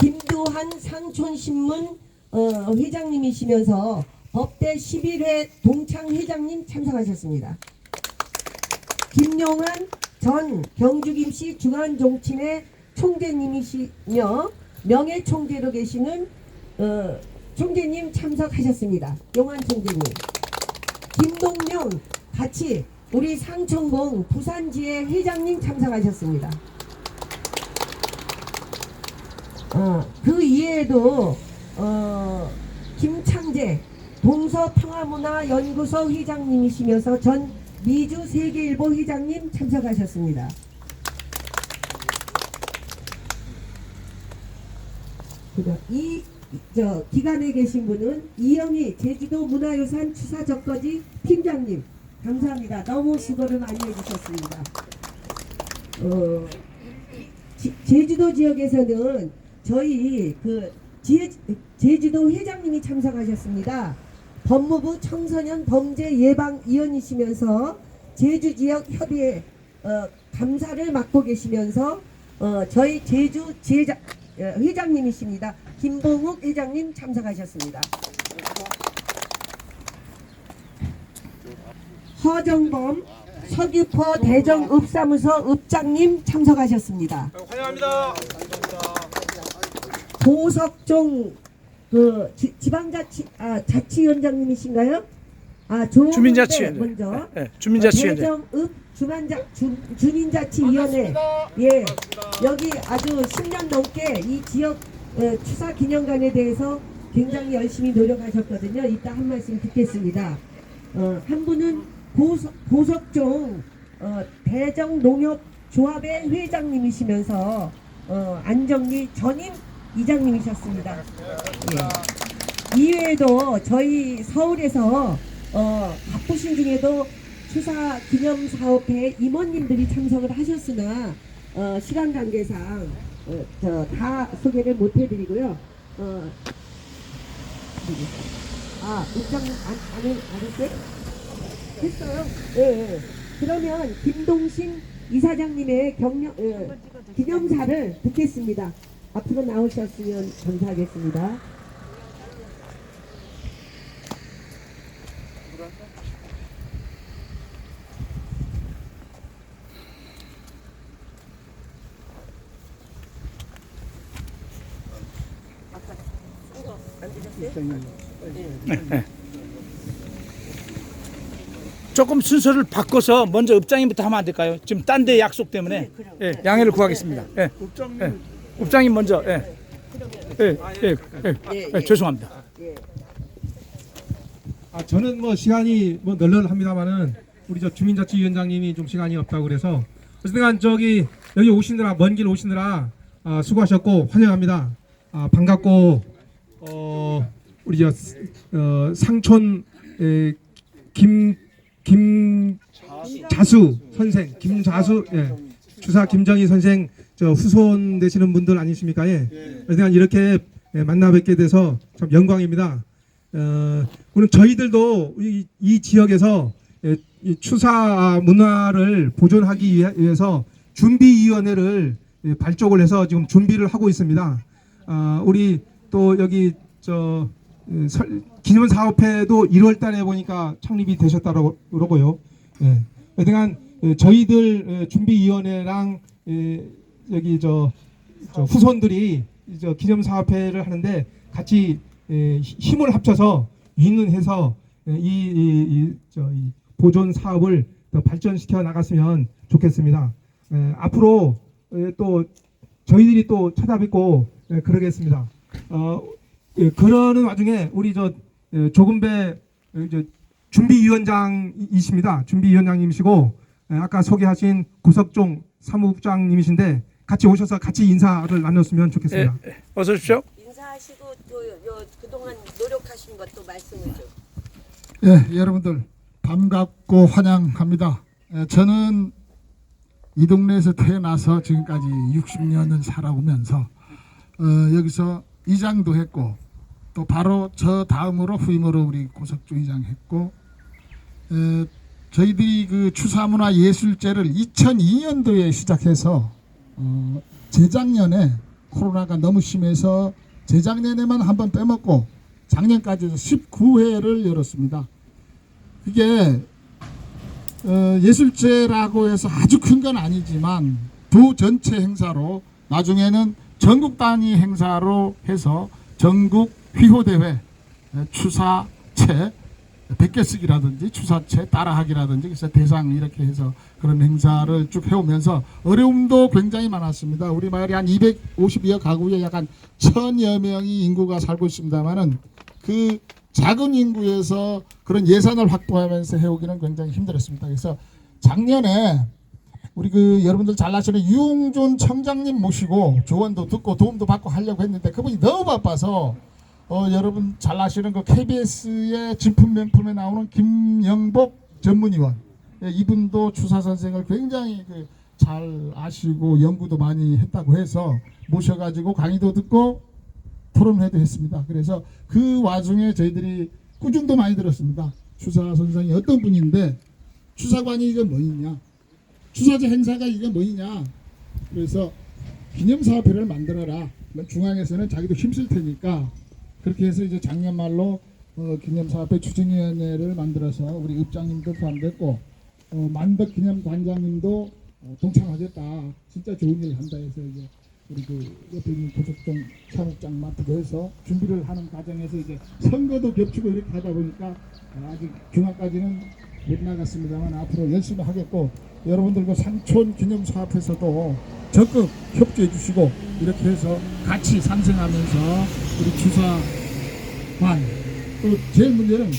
김두한 상촌신문 어, 회장님이시면서 법대 11회 동창 회장님 참석하셨습니다. 김용환 전 경주김씨 중앙종친회 총재님이시며 명예총재로 계시는 어, 총재님 참석하셨습니다. 용환 총재님. 김동명 같이 우리 상천공 부산지회 회장님 참석하셨습니다. 어, 그 이외에도 어, 김창재 동서평화문화연구소 회장님이시면서 전 미주 세계일보 회장님 참석하셨습니다. 이, 저, 기간에 계신 분은 이영희 제주도 문화유산 추사 적거지 팀장님. 감사합니다. 너무 수고를 많이 해주셨습니다. 어, 지- 제주도 지역에서는 저희 그 제, 제주도 회장님이 참석하셨습니다. 법무부 청소년 범죄 예방 위원이시면서 제주 지역 협의회 어, 감사를 맡고 계시면서 어, 저희 제주 제자, 어, 회장님이십니다. 김봉욱 회장님 참석하셨습니다. 허정범 서귀포 대정읍사무소 읍장님 참석하셨습니다. 환영합니다. 고석종 그 지, 지방자치 아 자치위원장님이신가요? 아 조, 주민자치위원회. 먼저 예, 주민자치위원회. 대정읍 주만자 주, 주민자치위원회 예 여기 아주 10년 넘게 이 지역 어, 추사 기념관에 대해서 굉장히 열심히 노력하셨거든요. 이따 한 말씀 듣겠습니다. 어, 한 분은 고석, 고석종 어, 대정농협조합의 회장님이시면서 어, 안정리 전임 이장님이셨습니다. 예. 이외에도 저희 서울에서 어, 바쁘신 중에도 추사 기념 사업회 임원님들이 참석을 하셨으나 어, 시간 관계상 어, 저, 다 소개를 못 해드리고요. 어, 아, 입장 안, 안, 해- 안 했어요? 했어요? 예, 예. 그러면 김동신 이사장님의 격려, 예, 기념사를 듣겠습니다. 앞으로 나오셨으면 감사하겠습니다. 조금 순서를 바꿔서 먼저 읍장님부터 하면 안 될까요? 지금 딴 데 약속 때문에 예, 양해를 구하겠습니다. 예, 예, 읍장님 먼저. 예, 예, 예, 예, 예, 죄송합니다. 아 저는 뭐 시간이 뭐 널널합니다만은 우리 저 주민자치위원장님이 좀 시간이 없다고 그래서 어쨌든 저기 여기 오시느라 먼 길 오시느라 아, 수고하셨고 환영합니다. 아, 반갑고 어 우리 저 어, 상촌 에, 김 김자수 선생 김자수 예. 주사 김정희 선생 저 후손 되시는 분들 아니십니까? 예. 어쨌든 이렇게 예, 만나 뵙게 돼서 참 영광입니다. 어, 오늘 저희들도 이, 이 지역에서 예, 이 추사 문화를 보존하기 위해- 위해서 준비위원회를 예, 발족을 해서 지금 준비를 하고 있습니다. 아, 우리 또 여기 저 예, 설- 기념 사업회도 1월달에 보니까 창립이 되셨다고 그러고요. 예. 예, 저희들 예, 준비위원회랑 예, 여기 저, 저 후손들이 저 기념 사업회를 하는데 같이 예, 히- 힘을 합쳐서 위는해서 예, 이, 이, 보존 사업을 더 발전시켜 나갔으면 좋겠습니다. 예, 앞으로 예, 또 저희들이 또 찾아뵙고 예, 그러겠습니다. 어, 예, 그러는 와중에 우리 저 예, 조금배 예, 저 준비위원장이십니다. 준비위원장님이시고 예, 아까 소개하신 구석종 사무국장님이신데 같이 오셔서 같이 인사를 나눴으면 예, 좋겠습니다. 예, 어서 오십시오. 인사하시고 또 요, 그동안 노력하신 것도 말씀을 좀. 예, 여러분들 반갑고 환영합니다. 예, 저는 이 동네에서 태어나서 지금까지 60년을 살아오면서 어, 여기서 이장도 했고 또 바로 저 다음으로 후임으로 우리 고석주 이장 했고 에, 저희들이 그 추사문화 예술제를 2002년도에 시작해서 어, 재작년에 코로나가 너무 심해서 재작년에만 한번 빼먹고 작년까지 19회를 열었습니다. 이게 어, 예술제라고 해서 아주 큰 건 아니지만 두 전체 행사로 나중에는 전국 단위 행사로 해서 전국 휘호대회 에, 추사체 베껴 쓰기라든지 추사체 따라하기라든지 그래서 대상 이렇게 해서 그런 행사를 쭉 해오면서 어려움도 굉장히 많았습니다. 우리 마을이 한 252여 가구에 약간 천여 명이 인구가 살고 있습니다만은 그 작은 인구에서 그런 예산을 확보하면서 해오기는 굉장히 힘들었습니다. 그래서 작년에 우리 그 여러분들 잘 아시는 유웅준 청장님 모시고 조언도 듣고 도움도 받고 하려고 했는데 그분이 너무 바빠서 어 여러분 잘 아시는 그 KBS의 진품 명품에 나오는 김영복 전문위원 예, 이분도 추사 선생을 굉장히 그 잘 아시고 연구도 많이 했다고 해서 모셔가지고 강의도 듣고 토론회도 했습니다. 그래서 그 와중에 저희들이 꾸중도 많이 들었습니다. 추사 선생이 어떤 분인데 추사관이 이거 뭐냐 추사제 행사가 이게 뭐냐 그래서 기념사업회를 만들어라 그러면 중앙에서는 자기도 힘쓸 테니까 그렇게 해서 이제 작년 말로 어, 기념사업회 추진위원회를 만들어서 우리 읍장님도 포함됐고 어, 만덕 기념관장님도 어, 동참하겠다. 진짜 좋은 일 한다 해서 이제 우리 그 옆에 있는 도적종 사무장 맡고 해서 준비를 하는 과정에서 이제 선거도 겹치고 이렇게 하다 보니까 아직 중앙까지는 못 나갔습니다만 앞으로 열심히 하겠고 여러분들 그 상촌 기념 사업에서도 적극 협조해 주시고 이렇게 해서 같이 상생하면서 우리 추사관 또 제일 문제는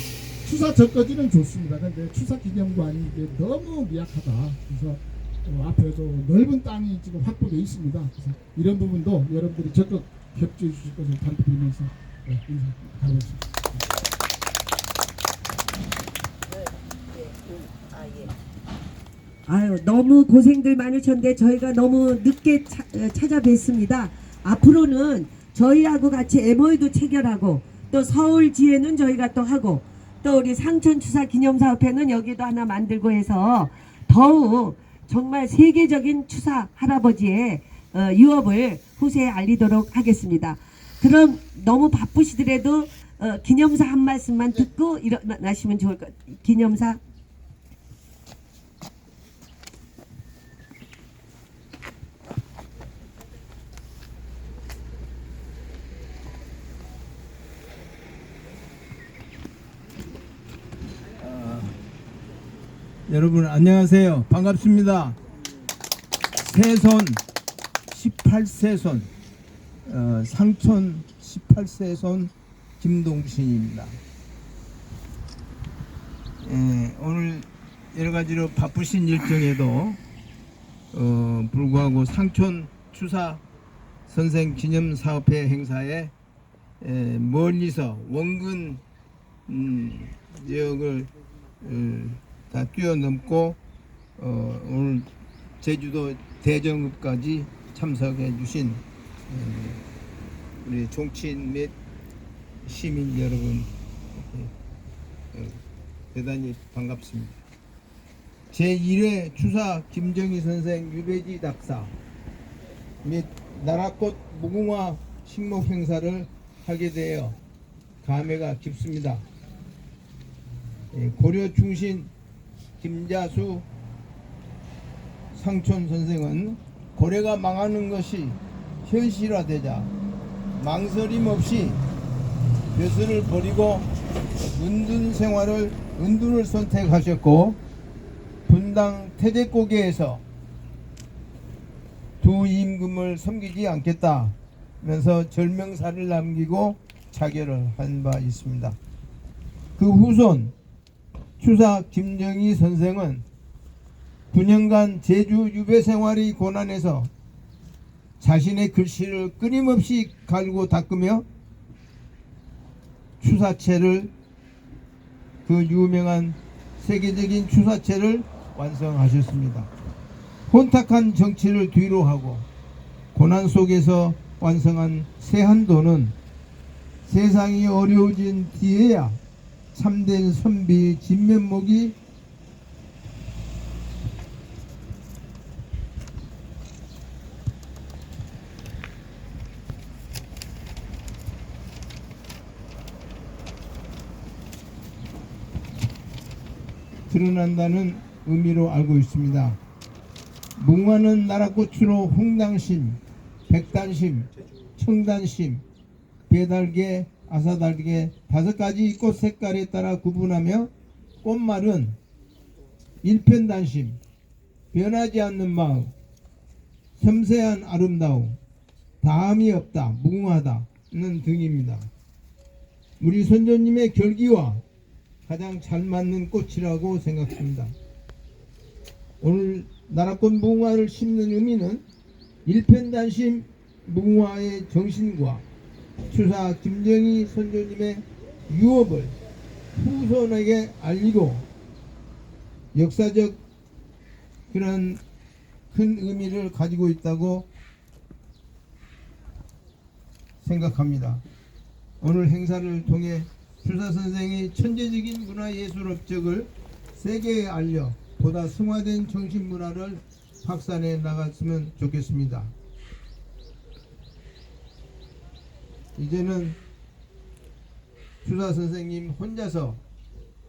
추사 적거지는 좋습니다. 근데 추사 기념관이 이게 너무 미약하다. 그래서 어, 앞에도 넓은 땅이 지금 확보되어 있습니다. 그래서 이런 부분도 여러분들이 적극 협조해 주실 것을 부탁드리면서 네, 인사 드리겠습니다. 아유 너무 고생들 많으셨는데 저희가 너무 늦게 차, 어, 찾아뵙습니다. 앞으로는 저희하고 같이 MOU도 체결하고 또 서울지에는 저희가 또 하고 또 우리 상천추사 기념사업회는 여기도 하나 만들고 해서 더욱 정말 세계적인 추사 할아버지의 어, 유업을 후세에 알리도록 하겠습니다. 그럼 너무 바쁘시더라도 어, 기념사 한 말씀만 듣고 일어나시면 좋을 것. 기념사 여러분 안녕하세요. 반갑습니다. 세손 18세손 어, 상촌 18세손 김동신입니다. 예, 오늘 여러 가지로 바쁘신 일정에도 어, 불구하고 상촌 추사 선생 기념 사업회 행사에 에, 멀리서 원근 음, 지역을 어, 다 뛰어넘고 어, 오늘 제주도 대정읍까지 참석해 주신 어, 우리 정치인 및 시민 여러분 어, 대단히 반갑습니다. 제1회 추사 김정희 선생 유배지 답사 및 나라꽃 무궁화 식목 행사를 하게 되어 감회가 깊습니다. 예, 고려 충신 김자수 상촌 선생은 고래가 망하는 것이 현실화되자 망설임 없이 벼슬을 버리고 은둔 생활을 은둔을 선택하셨고 분당 태제고개에서 두 임금을 섬기지 않겠다면서 절명사를 남기고 자결을 한 바 있습니다. 그 후손 추사 김정희 선생은 9년간 제주 유배 생활의 고난에서 자신의 글씨를 끊임없이 갈고 닦으며 추사체를 그 유명한 세계적인 추사체를 완성하셨습니다. 혼탁한 정치를 뒤로 하고 고난 속에서 완성한 세한도는 세상이 어려워진 뒤에야 참된 선비 진면목이 드러난다는 의미로 알고 있습니다. 뭉화는 나라꽃으로 홍당심, 백단심, 청단심, 배달계, 아사달개 다섯 가지 꽃 색깔에 따라 구분하며 꽃말은 일편단심, 변하지 않는 마음, 섬세한 아름다움, 다함이 없다, 무궁하다는 등입니다. 우리 선조님의 결기와 가장 잘 맞는 꽃이라고 생각합니다. 오늘 나라꽃 무궁화를 심는 의미는 일편단심 무궁화의 정신과 추사 김정희 선조님의 유업을 후손에게 알리고 역사적 그런 큰 의미를 가지고 있다고 생각합니다. 오늘 행사를 통해 추사 선생의 천재적인 문화예술 업적을 세계에 알려 보다 승화된 정신 문화를 확산해 나갔으면 좋겠습니다. 이제는 추사 선생님 혼자서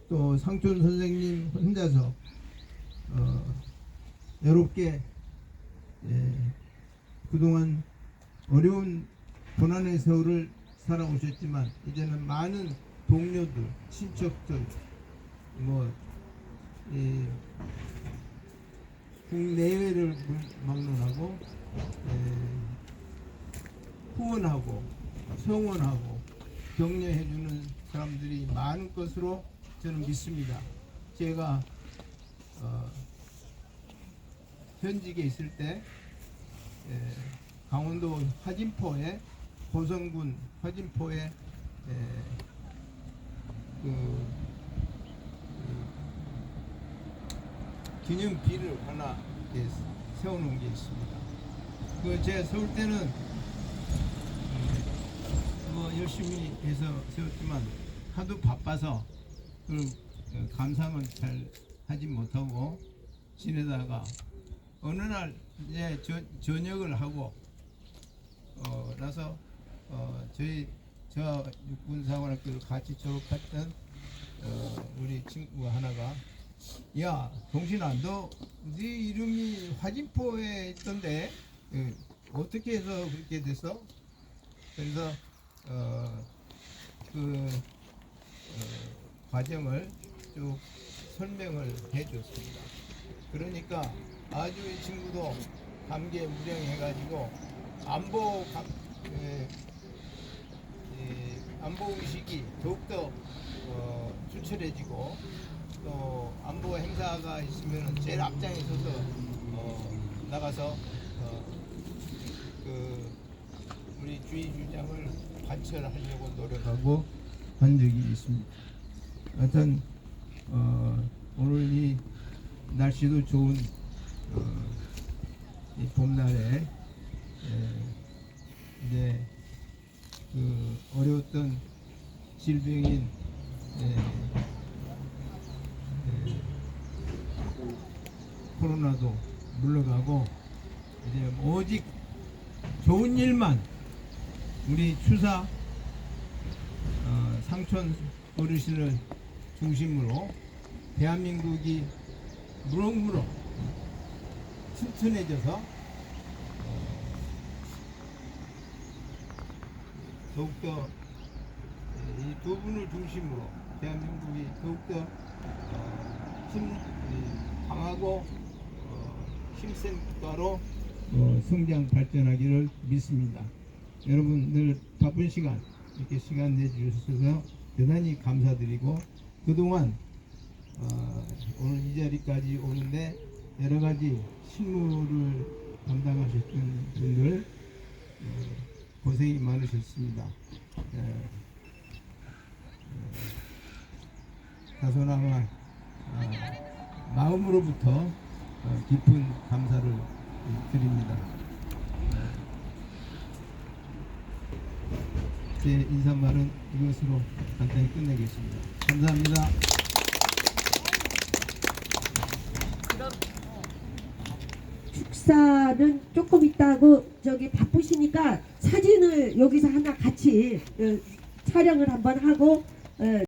또 상촌 선생님 혼자서 어, 여롭게 예, 그동안 어려운 고난의 세월을 살아오셨지만 이제는 많은 동료들, 친척들, 뭐 이, 국내외를 막론하고 에, 후원하고 성원하고 격려해주는 사람들이 많은 것으로 저는 믿습니다. 제가 어, 현직에 있을 때 에, 강원도 화진포에 고성군 화진포에 에, 그, 그 기념비를 하나 세워놓은 게 있습니다. 그 제가 세울 때는 열심히 해서 세웠지만 하도 바빠서 그 어, 감상은 잘 하지 못하고 지내다가 어느 날 이제 저, 저녁을 하고 어, 나서 어, 저희 저 육군사관학교를 같이 졸업했던 어, 우리 친구가 하나가 야 동신아 너 네 이름이 화진포에 있던데 어, 어떻게 해서 그렇게 됐어? 그래서 어, 그 어, 과정을 쭉 설명을 해줬습니다. 그러니까 아주 이 친구도 감개무량해가지고 안보 감, 에, 이 안보 의식이 더욱더 어, 추철해지고 또 안보 행사가 있으면 제일 앞장에 서서 어, 나가서 어, 그 우리 주의 주장을 관철하려고 노력하고 한 적이 있습니다. 하여튼 어, 오늘 이 날씨도 좋은 어, 이 봄날에 에, 이제 그 어려웠던 질병인 에, 에, 코로나도 물러가고 이제 오직 좋은 일만 우리 추사 어, 상촌 어르신을 중심으로 대한민국이 무럭무럭 튼튼해져서 어, 더욱더 이 두 분을 중심으로 대한민국이 더욱더 어, 힘 이, 강하고 어, 힘센 국가로 어, 성장 발전하기를 믿습니다. 여러분 늘 바쁜 시간 이렇게 시간 내주셔서 대단히 감사드리고 그동안 어, 오늘 이 자리까지 오는데 여러 가지 실무를 담당하셨던 분들 어, 고생이 많으셨습니다. 예, 어, 다소나마 어, 마음으로부터 어, 깊은 감사를 드립니다. 제 인사말은 이것으로 간단히 끝내겠습니다. 감사합니다. 축사는 조금 있다고 저기 바쁘시니까 사진을 여기서 하나 같이 어, 촬영을 한번 하고 어,